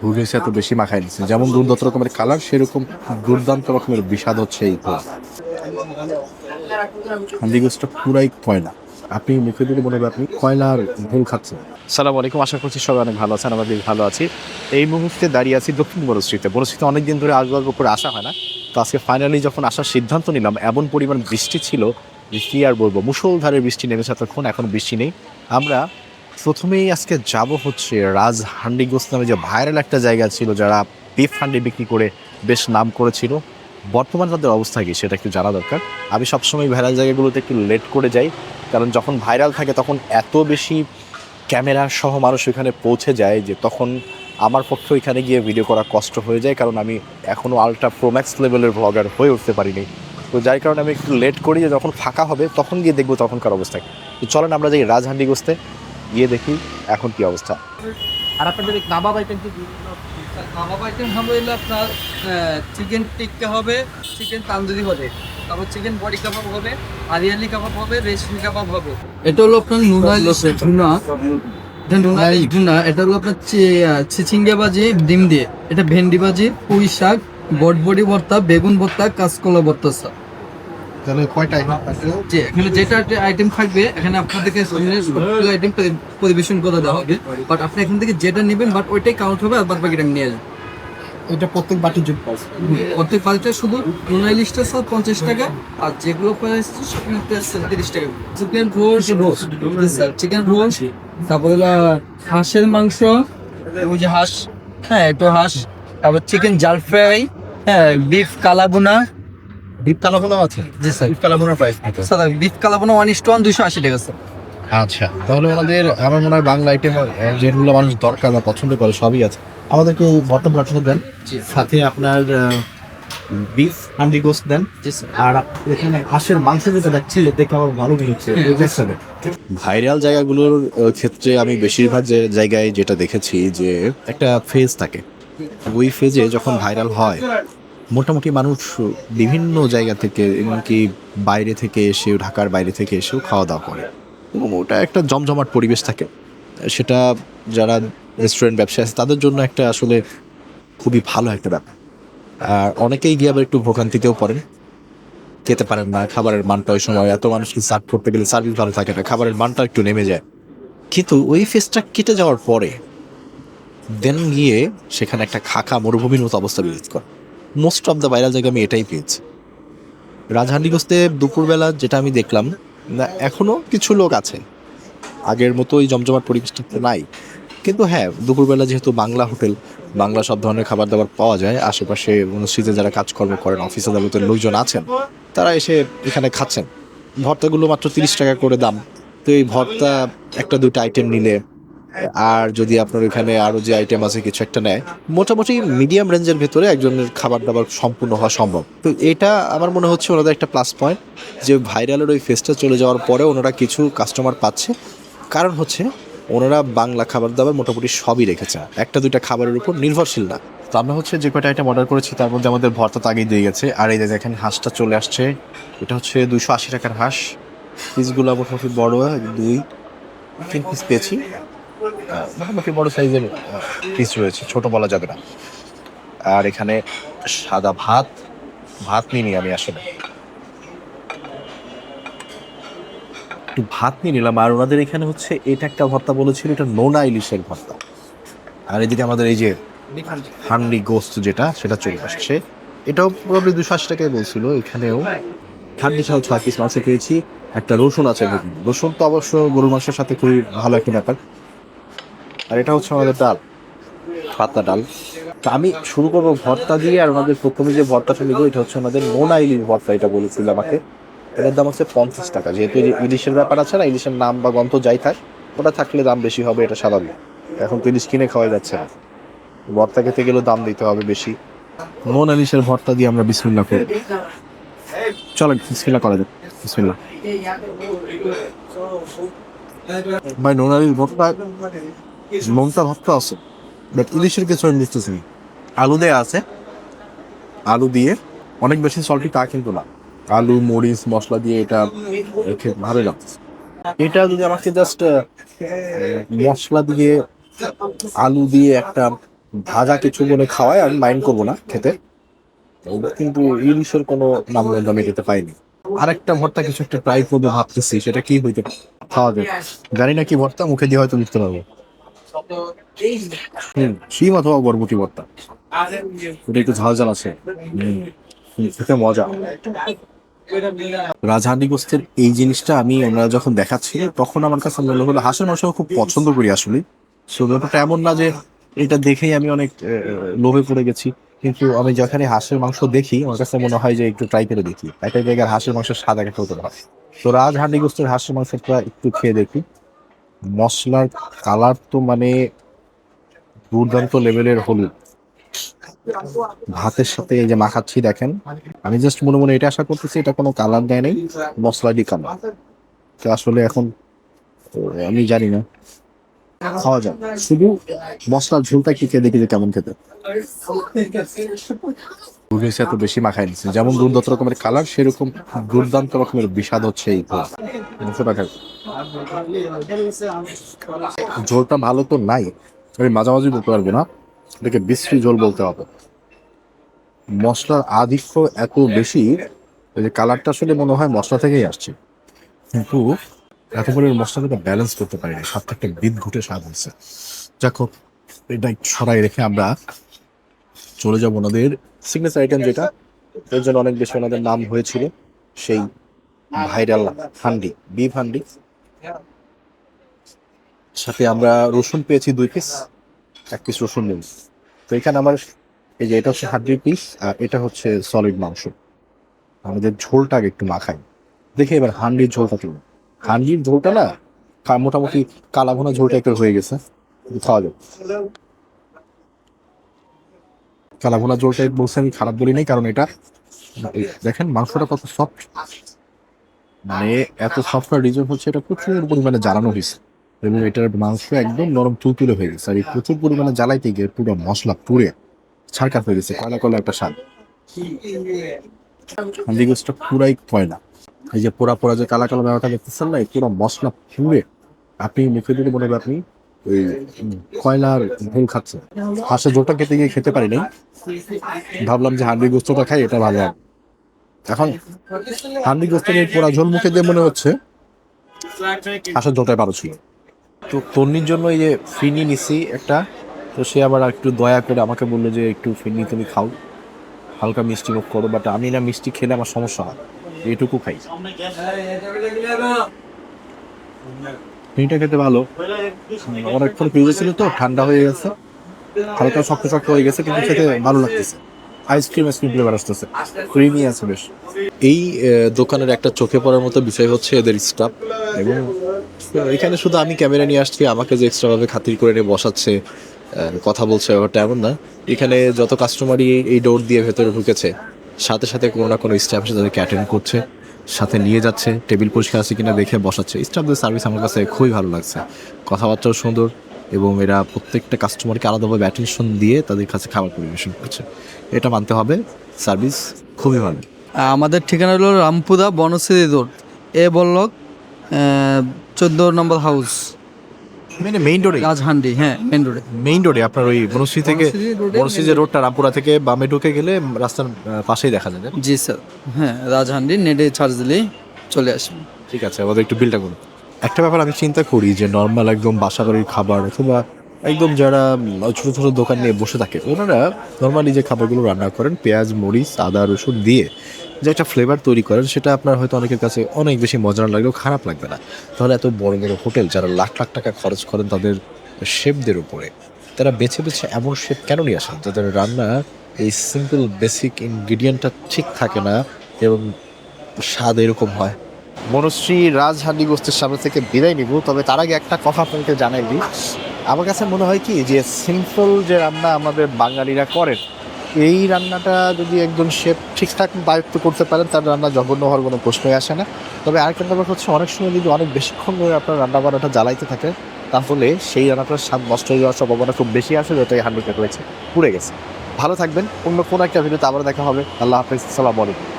ভুগেছে এত বেশি মাখায় নিচ্ছে। যেমন দুর্দান্ত রকমের কালার, সেরকম দুর্দান্ত রকমের বিষাদ হচ্ছে এই ভোগ হান্ডি গোসটা পুরাই কয়লা। আপনি মুখে দিলে মনে হবে আপনি কয়লার ভুল খাচ্ছেন। সালাম আলাইকুম, আশা করছি সবাই অনেক ভালো আছেন আমাদের ভালো আছি। এই মুহূর্তে দাঁড়িয়ে আছি দক্ষিণ বড়শ্রীতে বড়শ্রীতে অনেকদিন ধরে আসবার করে আসা হয় না। তো আজকে ফাইনালি যখন আসার সিদ্ধান্ত নিলাম, এমন পরিমাণ বৃষ্টি ছিল কি আর বলব মুষলধারে বৃষ্টি নেমেছে এতক্ষণ, এখন বৃষ্টি নেই। আমরা প্রথমেই আজকে যাব হচ্ছে রাজ হান্ডি গোস নামে যে ভাইরাল একটা জায়গা ছিল যারা বিফ হান্ডি বিক্রি করে বেশ নাম করেছিল। বর্তমান তাদের অবস্থা কি সেটা একটু জানা দরকার। আমি সবসময় ভাইরাল জায়গাগুলোতে একটু লেট করে যাই, কারণ যখন ভাইরাল থাকে তখন এত বেশি ক্যামেরা সহ মানুষ ওইখানে পৌঁছে যায় যে তখন আমার পক্ষে ওইখানে গিয়ে ভিডিও করা কষ্ট হয়ে যায়, কারণ আমি এখনও আলট্রা প্রোম্যাক্স লেভেলের ব্লগার হয়ে উঠতে পারিনি। তো যার কারণে আমি একটু লেট করি যে যখন ফাঁকা হবে তখন গিয়ে দেখব তখনকার অবস্থা। তো চলেন আমরা যাই রাজহান্ডি গোস্তে গিয়ে দেখি এখন কি অবস্থা। আর আপনাদের কাবাব আইটেম কি? কাবাব আইটেম হবে হলো আপনার চিকেন টিক্কা হবে চিকেন তান্দুরি হবে। তারপর চিকেন বডি কাবাব হবে আরিয়ালি কাবাব হবে রেশমি কাবাব হবে। এটা হলো আপনার নুনালি টুনা এটা হলো আপনার চিচিঙ্গা ভাজি ডিম দিয়ে। এটা ভেন্ডি ভাজি পুঁই শাক বটবডি ভর্তা বেগুন ভর্তা কাঁচকলা ভর্তা স্যার তাহলে কয়টা যে এখানে যেটা আইটেম থাকবে এখানে আপনাদেরকে আইটেম পরিবেশন করে দেওয়া হবে। বাট আপনি এখান থেকে যেটা নেবেন বাট ওইটাই কাউন্ট হবে আর বাদ বাকিটা নিয়ে যাবেন। এটা প্রত্যেক বাটির জন্য? প্রত্যেক বাড়িতে শুধু নোনা ইলিশটা সব পঞ্চাশ টাকা আর যেগুলো প্রাইস তিরিশ টাকা। চিকেন রোস্ট চিকেন রোস্ট তারপরে হলো হাঁসের মাংস ওই যে হাঁস হ্যাঁ একটু হাঁস। তারপর চিকেন জাল ফ্রাই হ্যাঁ বিফ কালাগুনা ডিপ কালাভোনা আছে? জি স্যার। ডিপ কালাভোনার প্রাইস স্যার বিফ কালাগুনা ওয়ান ইস টু ওয়ান দুশো আশি টাকা স্যার। আচ্ছা তাহলে আমাদের আমার মনে হয় বাংলা আইটেম যেগুলো মানুষ দরকার বা পছন্দ করে সবই আছে। আমাদেরকে দেন সাথে আপনার বিফ হান্ডি গোস্ট দেন। আর এখানে হাঁসের মাংস যেটা দেখছি দেখে আমার ভালো লেগেছে ভাইরাল জায়গাগুলোর ক্ষেত্রে আমি বেশিরভাগ যে জায়গায় যেটা দেখেছি যে একটা ফেজ থাকে। ওই ফেজে যখন ভাইরাল হয় মোটামুটি মানুষ বিভিন্ন জায়গা থেকে, এমনকি বাইরে থেকে এসেও, ঢাকার বাইরে থেকে এসেও খাওয়া দাওয়া করে। এবং ওটা একটা জমজমাট পরিবেশ থাকে। সেটা যারা রেস্টুরেন্ট ব্যবসায় আছে, তাদের জন্য একটা আসলে খুবই ভালো একটা ব্যাপার। আর অনেকেই গিয়ে আবার একটু ভোগান্তিতেও পড়েন। খেতে পারেন না, খাবারের মানটা ওই সময় এত মানুষকে সার্ভ করতে গেলে সার্ভিস ভালো থাকে না, খাবারের মানটা একটু নেমে যায়। কিন্তু ওই ফেসটা কেটে যাওয়ার পরে দেন গিয়ে সেখানে একটা খাকা মরুভূমির মতো অবস্থা বিরাজ করে। মোস্ট অফ দ্য ভাইরাল জায়গা আমি এটাই পেয়েছি। রাজহান্ডিগস্তে দুপুরবেলা যেটা আমি দেখলাম, না, এখনও কিছু লোক আছে। আগের মতো ওই জমজমাট পরিবেশটা নাই। কিন্তু হ্যাঁ দুপুরবেলা যেহেতু বাংলা হোটেল, বাংলা সব ধরনের খাবার দাবার পাওয়া যায়, আশেপাশে মসজিদে যারা কাজকর্ম করেন অফিস আদালতের লোকজন আছেন, তারা এসে এখানে খাচ্ছেন। ভর্তাগুলো মাত্র তিরিশ টাকা করে দাম। তো এই ভর্তা একটা দুটো আইটেম নিলে আর যদি আপনার ওখানে আরও যে আইটেম আছে কিছু একটা নেয়, মোটামুটি মিডিয়াম রেঞ্জের ভেতরে একজনের খাবার দাবার সম্পূর্ণ হওয়া সম্ভব। তো এটা আমার মনে হচ্ছে ওনাদের একটা প্লাস পয়েন্ট যে ভাইরালের ওই ফেসটা চলে যাওয়ার পরে ওনারা কিছু কাস্টমার পাচ্ছে। কারণ হচ্ছে ওনারা বাংলা খাবার দাবার মোটামুটি সবই রেখেছে। একটা, দুইটা খাবারের উপর নির্ভরশীল না। তো আমরা হচ্ছে যে কয়টা আইটেম অর্ডার করেছি তার মধ্যে আমাদের ভর্তা তো আগেই দিয়ে গেছে। আর এই যে দেখেন, হাঁসটা চলে আসছে। এটা হচ্ছে দুইশো আশি টাকার হাঁস। পিসগুলো মোটামুটি বড়, দুই, তিন পিস পেয়েছি। মোটামুটি বড় সাইজের পিস রয়েছে, ছোট বলা যাবে না। আর এখানে সাদা ভাত ভাত নিয়ে আমি আসলে। একটু ভাত নিয়ে নিলাম, আর ওনাদের এখানে হচ্ছে এটা একটা ভর্তা বলেছিল, এটা নোনা ইলিশের ভর্তা। আর এদিকে আমাদের এই যে হান্ডি গোস্ত যেটা, সেটা চলে আসছে। এটাও পুরোপুরি দুশো আশি টাকায় বলছিল, এখানেও। হান্ডি ছাল ছয় পিস মাছে পেয়েছি, একটা রসুন আছে। রসুন তো অবশ্য গরুর মাংসের সাথে খুবই ভালো একটা ব্যাপার। আর এটা হচ্ছে আমাদের ডাল। পাতলা ডাল। তো আমি শুরু করব ভর্তা দিয়ে আর ওনাদের প্রথমে যে ভর্তাটা নিব এটা হচ্ছে আমাদের নোনা ইলিশ ভর্তা এটা বলেছিল আমাকে। এটার দাম হচ্ছে পঞ্চাশ টাকা। যেহেতু ইলিশের ব্যাপার আছে না ইলিশের নাম বা গন্ধ যাই থাক ওটা থাকলে দাম বেশি হবে এটা স্বাভাবিক। এখন তো ইলিশ কিনে খাওয়া যাচ্ছে না। ভর্তা খেতে গেলেও দাম দিতে হবে বেশি। নোন ইলিশের ভর্তা দিয়ে আমরা বিসমিল্লা করি। চলো বিসমিল্লা করা যাক। বিসমিল্লা ভাই নোন ইলিশ ভর্তা নোনটা ভর্তা আছে বাট ইলিশের কিছু আমি বুঝতেছি না। আলু দেয়া আছে, আলু দিয়ে অনেক বেশি সল্টি তা কিন্তু না। আলু, মরিচ, মশলা দিয়ে এটা ভালোই লাগছে এটা যদি আমাকে জাস্ট মশলা দিয়ে, আলু দিয়ে একটা ভাজা কিছু বলে খাওয়ায় আমি মাইন্ড করব না খেতে। কিন্তু ইলিশের কোনো নাম আমি খেতে পাইনি। আরেকটা ভর্তা কিছু একটা ট্রাই করব ভাবতেছি, সেটা কি হইতে খাওয়া যায় জানি না কি ভর্তা, মুখে দিয়ে হয়তো বুঝতে পারব। শিম অথবা বরবটি ভর্তা। ওটা একটু ঝাল ঝাল আছে খেতে মজা। রাজহান্ডি গোস্তের এই জিনিসটা আমি ওনারা যখন দেখাচ্ছি, তখন আমার কাছে মনে হলো হাঁসের মাংস খুব পছন্দ করি আসলে। সো ব্যাপারটা এমন না যে এটা দেখেই আমি অনেক লোভে পড়ে গেছি। কিন্তু আমি যখনই হাঁসের মাংস দেখি, আমার কাছে মনে হয় যে একটু ট্রাই করে দেখি। একটা জায়গার হাঁসের মাংস সাদা একটা হতে হয়। তো রাজহান্ডি গোস্তের হাঁসের মাংসটা একটু খেয়ে দেখি। মশলার কালার তো মানে দুর্দান্ত লেভেলের হলুদ। ভাতের সাথে এই যে মাখাচ্ছি দেখেন, আমি জাস্ট মনে মনে এটা আশা করতেছি, এটা কোনো কালার দেয় নাই, মশলা কালার তো আসলে এখন আমি জানি না। খাওয়া যায় শুধু মশলার ঝোলটা কি খেয়ে দেখি যে কেমন খেতে। নুডলস এত বেশি মাখাই নিচ্ছে। যেমন দুর্দান্ত রকমের কালার সেরকম দুর্দান্ত রকমের বিষাদ হচ্ছে এই দুশো ঝোলটা ভালো তো নাই। আমি মাঝামাঝি বলতে পারব না। এটাকে বিশ্রী ঝোল বলতে হবে। মশলার আধিক্য এত বেশি যে কালারটা আসলে মনে হয় মশলা থেকেই আসছে। কিন্তু এত পরিমাণ মশলাটা ব্যালেন্স করতে পারিনি স্বাদটা একটা বিদ ঘুটে স্বাদ হচ্ছে যাক হোক, এটা সরাই রেখে আমরা চলে যাব ওনাদের সিগনেচার আইটেম যেটা, এর জন্য অনেক বেশি ওনাদের নাম হয়েছিল, সেই ভাইরাল হান্ডি, বিফ হান্ডি। সাথে আমরা রসুন পেয়েছি দুই পিস এক পিস রসুন নিন। তো এখানে আমার, এই যে এটা হচ্ছে হাড্ডির পিস আর এটা হচ্ছে সলিড মাংস। আমাদের ঝোলটা আগে একটু মাখাই। দেখে এবার হান্ডির ঝোলটা কি। হান্ডির ঝোলটা না মোটামুটি কালা ভোনা ঝোলটা একটু হয়ে গেছে। খাওয়া যাবে কালা ভোনা ঝোলটা বলছে আমি খারাপ বলি নাই, কারণ এটা দেখেন মাংসটা কত সফট মানে এত সফট রিজন হচ্ছে, এটা প্রচুর পরিমাণে জ্বালানো হয়েছে। এবং এটার মাংস একদম নরম তুলতুলে হয়ে গেছে, আর এই প্রচুর পরিমাণে জ্বালাইতে গিয়ে পুরো মশলা পুড়ে ছাড়কাত হয়ে গেছে, কয়লা কয়লা একটা স্বাদ। হান্ডি গোসটা পুরাই কয়লা। এই যে পোড়া পোড়া যে কালা কালো ব্যাপারটা দেখতেছেন না, এই পুরো মশলা পুড়ে। আপনি মুখে দিলে মনে হবে আপনি ওই কয়লার ভুল খাচ্ছেন হাঁসের ঝোলটা খেতে গিয়ে খেতে পারি নাই ভাবলাম যে হান্ডি গোস্তটা খাই, এটা ভালো হবে। এখন হান্ডি গোস্তের এই পোড়া ঝোল মুখে দিয়ে মনে হচ্ছে হাঁসের ঝোলটাই ভালো ছিল। তো তন্নির জন্য এই যে ফিনি নিছি একটা, তো সে আবার একটু দয়া করে আমাকে বলল যে একটু ফিনি তুমি খাও। হালকা মিষ্টি মুখ করো বাট আমি না মিষ্টি খেলে আমার সমস্যা হয়। এটুকু খাই। ফিনিটা খেতে ভালো। অনেকক্ষণ ফ্রিজে ছিল তো, ঠান্ডা হয়ে গেছে। হালকা শক্ত শক্ত হয়ে গেছে, কিন্তু খেতে ভালো লাগতেছে। Ice cream ice cream flavour আসতেছে। ক্রিমি আছে বেশ। এই দোকানের একটা চোখে পড়ার মতো বিষয় হচ্ছে এদের স্টাফ এবং, এখানে শুধু আমি ক্যামেরা নিয়ে আসছি, আমাকে যে এক্সট্রাভাবে খাতির করে নিয়ে বসাচ্ছে কথা বলছে ব্যাপারটা এমন না। এখানে যত কাস্টমারই এই ডোর দিয়ে ভেতরে ঢুকেছে, সাথে সাথে কোনো না কোনো স্টাফ এসে তাদেরকে অ্যাটেন্ড করছে। সাথে নিয়ে যাচ্ছে, টেবিল পরিষ্কার আছে কিনা দেখে বসাচ্ছে। স্টাফদের সার্ভিস আমার কাছে খুবই ভালো লাগছে। কথাবার্তাও সুন্দর এবং এরা প্রত্যেকটা কাস্টমারকে আলাদাভাবে অ্যাটেনশন দিয়ে তাদের কাছে খাবার পরিবেশন করছে। এটা মানতে হবে সার্ভিস খুবই ভালো। আমাদের ঠিকানা হলো রামপুদা বনশ্রী রোড এ বললক চোদ্দ নম্বর হাউস মানে মেইন রোডে রাজহান্ডি হ্যাঁ মেন রোডে মেইন রোডে আপনার ওই বনশ্রী থেকে বনশ্রী যে রোডটা রামপুরা থেকে বামে ঢুকে গেলে রাস্তার পাশেই দেখা যায় জি স্যার। হ্যাঁ রাজহান্ডি নেটে চার্জ দিলেই চলে আসবে ঠিক আছে আমাদের একটু বিলটা করুন। একটা ব্যাপার আমি চিন্তা করি যে নর্মাল একদম বাসা বাড়ির খাবার অথবা একদম যারা ছোট ছোট দোকান নিয়ে বসে থাকে ওনারা নর্মালি যে খাবারগুলো রান্না করেন পেঁয়াজ মরিচ আদা রসুন দিয়ে যে একটা ফ্লেভার তৈরি করেন, সেটা আপনার হয়তো অনেকের কাছে অনেক বেশি মজা না লাগলেও খারাপ লাগবে না। তাহলে এত বড় বড় হোটেল যারা লাখ লাখ টাকা খরচ করেন তাদের শেফদের উপরে, তারা বেছে বেছে এমন শেফ কেন নিয়ে আসেন? যাদের রান্না এই সিম্পল বেসিক ইনগ্রিডিয়েন্টটা ঠিক থাকে না এবং স্বাদ এরকম হয়। মনশ্রী রাজহান্ডি গোষ্ঠীর সামনে থেকে বিদায় নিব, তবে তার আগে একটা কথা আপনাকে জানাই দিই। আমার কাছে মনে হয় কি, যে সিম্পল যে রান্না আমাদের বাঙালিরা করেন এই রান্নাটা যদি একজন শেফ ঠিকঠাক দায়িত্ব করতে পারেন, তার রান্না জঘন্য হওয়ার কোনো প্রশ্নই আসে না। তবে আরেকটা ব্যাপার হচ্ছে, অনেক সময় যদি অনেক বেশিক্ষণ ধরে আপনার রান্না বান্নাটা জ্বালাইতে থাকে, তাহলে সেই রান্নাটার স্বাদ নষ্ট হয়ে যাওয়ার সম্ভাবনা খুব বেশি আছে যেটা এই হান্ডিটা রয়েছে, পুড়ে গেছে। ভালো থাকবেন, অন্য কোনো একটা ভিডিওতে আবার দেখা হবে। আল্লাহ হাফিজ, সালাম আলাইকুম।